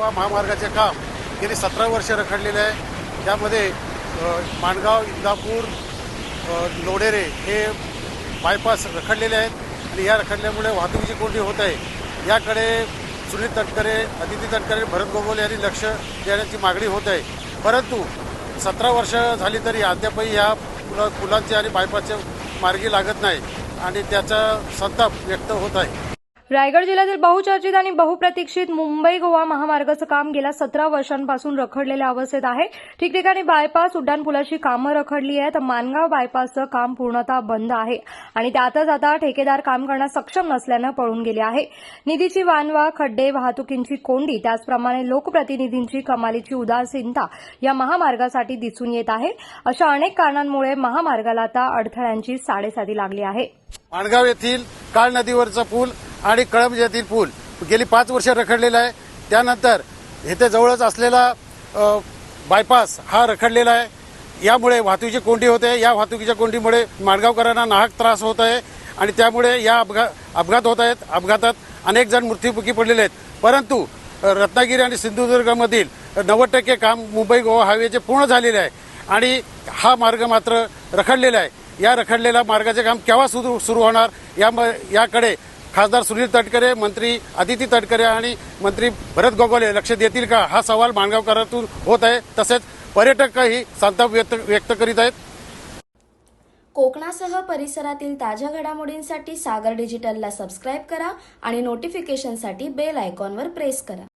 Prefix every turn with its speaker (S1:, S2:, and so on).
S1: गोवा महामार्गाचे काम गेली सतरा वर्ष रखडलेले आहे. त्यामध्ये माणगाव इंदापूर लोडेरे हे बायपास रखडलेले आहेत. आणि या रखडल्यामुळे वाहतुकीची कोंडी होत आहे. याकडे सुनील तटकरे अदिती तटकरे भरत गोगोले यांनी लक्ष देण्याची मागणी होत आहे. परंतु सतरा वर्ष झाली तरी अद्यापही ह्या पुला पुलांचे आणि बायपासचे मार्गी लागत नाही. आणि त्याचा संताप व्यक्त होत आहे.
S2: रायगड जिल्ह्यातील बहुचर्चित आणि बहुप्रतीक्षित मुंबई गोवा महामार्गाचं काम गेल्या सतरा वर्षांपासून रखडलेल्या अवस्थेत आहे. ठिकठिकाणी बायपास उड्डाणपुलाची कामं रखडली आहेत. मानगाव बायपासचं काम पूर्णतः बंद आहे. आणि त्यातच आता ठेकेदार काम करण्यास सक्षम नसल्यानं पळून गेले आहे. निधीची वानवा खड्डे वाहतुकींची कोंडी त्याचप्रमाणे लोकप्रतिनिधींची कमालीची उदासीनता या महामार्गासाठी दिसून येत आहे. अशा अनेक कारणांमुळे महामार्गाला आता अडथळ्यांची साडेसाती लागली आहे.
S1: माणगाव येथील काळ नदीवरचा पूल आणि कळंब येथील पूल गेली पाच वर्ष रखडलेला आहे. त्यानंतर इथे जवळच असलेला बायपास हा रखडलेला आहे. यामुळे वाहतुकीची कोंडी होते. या वाहतुकीच्या कोंडीमुळे माणगावकरांना नाहक त्रास होत आहे आणि त्यामुळे या अपघा अपघात होत आहेत. अपघातात अनेक जण मृत्यूमुखी पडलेले आहेत. परंतु रत्नागिरी आणि सिंधुदुर्गमधील नव्वद टक्के काम मुंबई गोवा हायवेचे पूर्ण झालेले आहे आणि हा मार्ग मात्र रखडलेला आहे. या रखडलेल्या मार्गाचे काम केव्हा सुरू सुरू होणार? या याकडे खासदार सुनील तटकरे मंत्री आदिती तटकरे आणि मंत्री भरत गोगोले लक्ष देतील का? हा सवाल माणगावकरातून होत आहे. तसेच पर्यटकही संताप व्यक्त व्यक्त करीत आहेत.
S3: कोकणासह परिसरातील ताज्या घडामोडींसाठी सागर डिजिटलला सबस्क्राईब करा आणि नोटिफिकेशनसाठी बेल आयकॉनवर प्रेस करा.